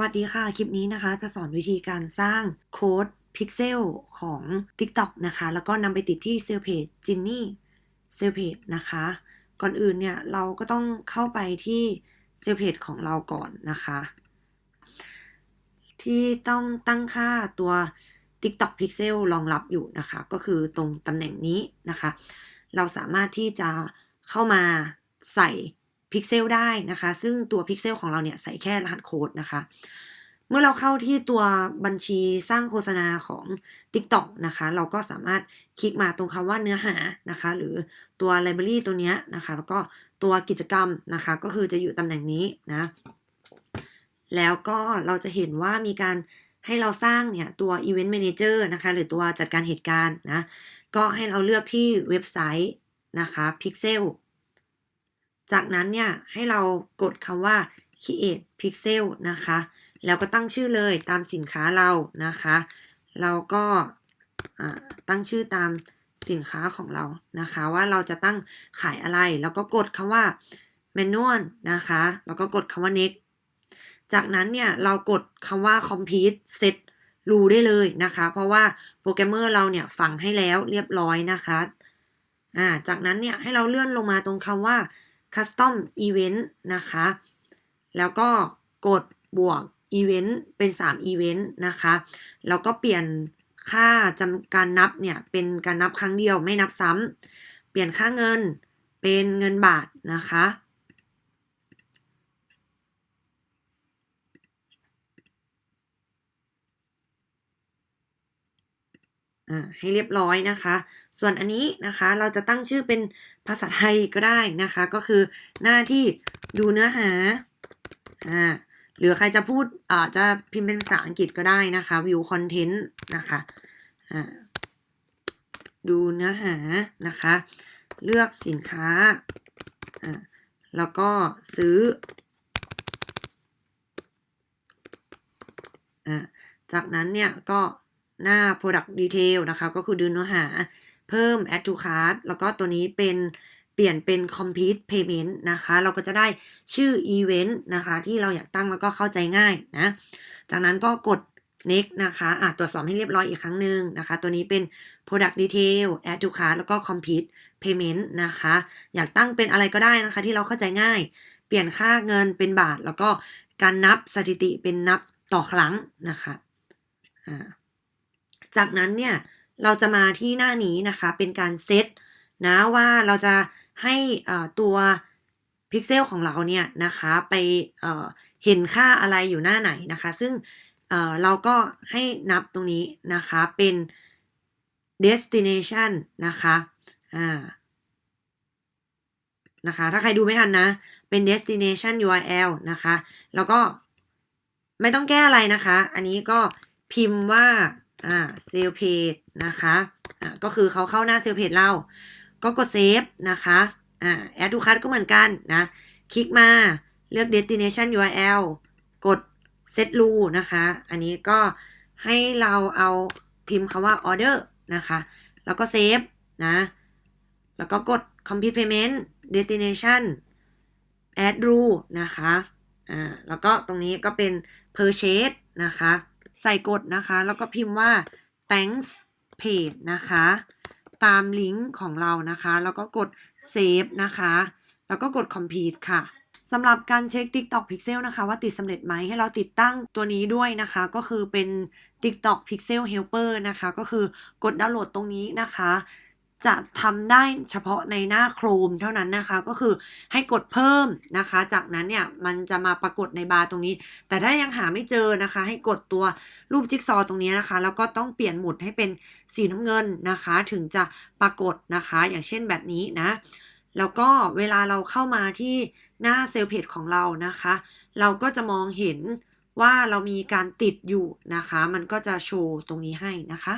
วัสดีค่ะ คลิปนี้นะคะ จะสอนวิธีการสร้างโค้ดพิกเซลของ TikTok นะคะ แล้วก็นำไปติดที่เซลเพจจินนี่เซลเพจนะคะ ก่อนอื่นเนี่ยเราก็ต้องเข้าไปที่เซลเพจของเราก่อนนะคะ ที่ต้องตั้งค่าตัว TikTok Pixel รองรับอยู่นะคะ ก็คือตรงตำแหน่งนี้นะคะ เราสามารถที่จะเข้ามาใส่ พิกเซลได้นะคะ ซึ่งตัวพิกเซลของเราเนี่ยใส่แค่รหัสโค้ดนะคะ เมื่อเราเข้าที่ตัวบัญชีสร้างโฆษณาของ TikTok นะคะ เราก็สามารถคลิกมาตรงคำว่าเนื้อหานะคะ หรือตัว Library ตัวเนี้ยนะคะ แล้วก็ตัวกิจกรรมนะคะ ก็คือจะอยู่ตำแหน่งนี้นะ แล้วก็เราจะเห็นว่ามีการให้เราสร้างเนี่ยตัว Event Manager นะคะ หรือตัวจัดการเหตุการณ์นะ ก็ให้เราเลือกที่เว็บไซต์นะคะ Pixel จากนั้นเนี่ยให้เรากดคำว่า create pixel นะคะ แล้วก็ตั้งชื่อเลยตามสินค้าเรานะคะ เราก็ตั้งชื่อตามสินค้าของเรานะคะ ว่าเราจะตั้งขายอะไร แล้วก็กดคำว่า manual นะคะ แล้วก็กดคำว่า next จากนั้นเนี่ยเรากดคำว่า complete set รูได้เลยนะคะ เพราะว่าโปรแกรมเมอร์เราเนี่ยฝังให้แล้วเรียบร้อยนะคะอ่าจากนั้นเนี่ยให้เราเลื่อนลงมาตรงคำว่า custom event นะคะ แล้วก็กดบวก event เป็น 3 event นะคะ แล้วก็เปลี่ยนค่าจำการนับเนี่ยเป็นการนับครั้งเดียวไม่นับซ้ำเปลี่ยนค่าเงินเป็นเงินบาทนะคะ ให้เรียบร้อยนะคะ ส่วนอันนี้นะคะเราจะตั้งชื่อเป็นภาษาไทยก็ได้นะคะ ก็คือหน้าที่ดูเนื้อหาอ่าหรือใครจะพูดอ่าจะพิมพ์เป็นภาษาอังกฤษก็ได้นะคะ view content นะคะอ่าดูเนื้อหานะคะ เลือกสินค้าอ่าแล้วก็ซื้ออ่าจากนั้นเนี่ยก็ หน้า product detail นะคะ ก็คือดูเนื้อหาเพิ่ม add to cart แล้วก็ตัวนี้เป็นเปลี่ยนเป็น complete payment นะคะ เราก็จะได้ชื่อ event นะคะ ที่เราอยากตั้งแล้วก็เข้าใจง่ายนะ จากนั้นก็กด next นะคะะตรวจสอบให้เรียบร้อยอีกครั้งหนึ่งนะคะ ตัวนี้เป็น product detail add to cart แล้วก็ complete payment นะคะ อยากตั้งเป็นอะไรก็ได้นะคะ ที่เราเข้าใจง่าย เปลี่ยนค่าเงินเป็นบาท แล้วก็การนับสถิติเป็นนับต่อครั้งนะคะอ่า จากนั้นเนี่ยเราจะมาที่หน้านี้นะคะเป็นการเซตนะว่าเราจะให้ตัวพิกเซลของเราเนี่ยนะคะไปเห็นค่าอะไรอยู่หน้าไหนนะคะ ซึ่งเราก็ให้นับตรงนี้นะคะเป็น destination นะคะอ่านะคะถ้าใครดูไม่ทันนะ เป็น destination URL นะคะ แล้วก็ไม่ต้องแก้อะไรนะคะ อันนี้ก็พิมพ์ว่า อ่าเซลเพจนะคะอ่าก็คือเขาเข้าหน้าเซลเพจเรา ก็กดเซฟนะคะอ่าแอดทูคัสก็เหมือนกันนะ คลิกมาเลือก destination URL กด set rule นะคะ อันนี้ก็ให้เราเอาพิมพ์คำว่า order นะคะ แล้วก็เซฟนะ แล้วก็กด complete payment destination add rule นะคะ อ่า แล้วก็ตรงนี้ก็เป็น purchase นะคะ ใส่กดนะคะ แล้วก็พิมพ์ว่า thanks page นะคะ ตามลิงก์ของเรานะคะ แล้วก็กด save นะคะ แล้วก็กด complete ค่ะสำหรับการเช็ค TikTok Pixel นะคะ ว่าติดสำเร็จไหมให้เราติดตั้งตัวนี้ด้วยนะคะ ก็คือเป็น TikTok Pixel Helper นะคะ ก็คือกดดาวน์โหลดตรงนี้นะคะ จะทำได้เฉพาะในหน้าโครมเท่านั้นนะคะ ก็คือให้กดเพิ่มนะคะ จากนั้นเนี่ยมันจะมาปรากฏในบาร์ตรงนี้ แต่ถ้ายังหาไม่เจอนะคะ ให้กดตัวรูปจิ๊กซอตรงนี้นะคะ แล้วก็ต้องเปลี่ยนหมุดให้เป็นสีน้ำเงินนะคะ ถึงจะปรากฏนะคะ อย่างเช่นแบบนี้นะ แล้วก็เวลาเราเข้ามาที่หน้าเซลล์เพจของเรานะคะ เราก็จะมองเห็นว่าเรามีการติดอยู่นะคะ มันก็จะโชว์ตรงนี้ให้นะคะ